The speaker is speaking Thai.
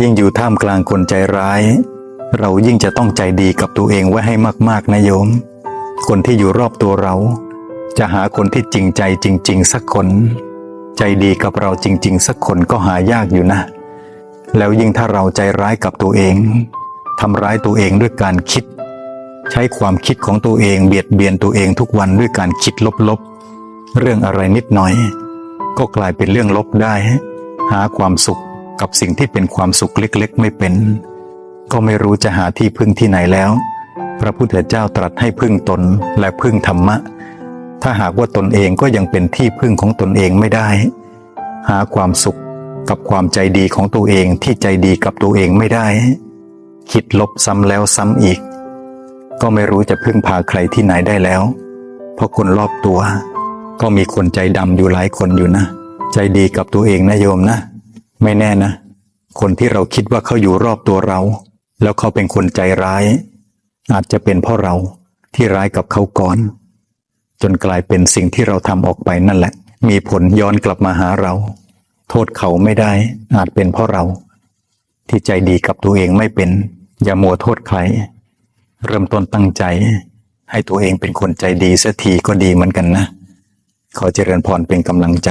ยิ่งอยู่ท่ามกลางคนใจร้าย เรายิ่งจะต้องใจดีกับตัวเองไว้ให้มาก ๆนะโยม คนที่อยู่รอบตัวเรา จะหาคนที่จริงใจจริง ๆ สักคน ใจดีกับเราจริง ๆ สักคนก็หายากอยู่นะ แล้วยิ่งถ้าเราใจร้ายกับตัวเองทำร้ายตัวเองด้วยการคิด ใช้ความคิดของตัวเองเบียดเบียนตัวเองทุกวันด้วยการคิดลบๆเรื่องอะไรนิดหน่อย ก็กลายเป็นเรื่องลบได้ หาความสุข กับสิ่งที่เป็นความสุขเล็กๆ ไม่เป็น ก็ไม่รู้จะหาที่พึ่งที่ไหนแล้ว พระพุทธเจ้าตรัสให้พึ่งตนและพึ่งธรรมะ ถ้าหากว่าตนเองก็ยังเป็นที่พึ่งของตนเองไม่ได้ หาความสุขกับความใจดีของตัวเองที่ใจดีกับตัวเองไม่ได้ คิดลบซ้ำแล้วซ้ำอีก ก็ไม่รู้จะพึ่งพาใครที่ไหนได้แล้ว เพราะคนรอบตัว ก็มีคนใจดำอยู่หลายคนอยู่นะ ใจดีกับตัวเองนะโยมนะ ไม่แน่นะ คนที่เราคิดว่าเขาอยู่รอบตัวเรา แล้วเขาเป็นคนใจร้าย อาจจะเป็นเพราะเราที่ร้ายกับเขาก่อน จนกลายเป็นสิ่งที่เราทำออกไปนั่นแหละ มีผลย้อนกลับมาหาเรา โทษเขาไม่ได้ อาจเป็นเพราะเรา ที่ใจดีกับตัวเองไม่เป็น อย่ามัวโทษใคร เริ่มต้นตั้งใจ ให้ตัวเองเป็นคนใจดีสักทีก็ดีเหมือนกันนะ ขอเจริญพรเป็นกำลังใจ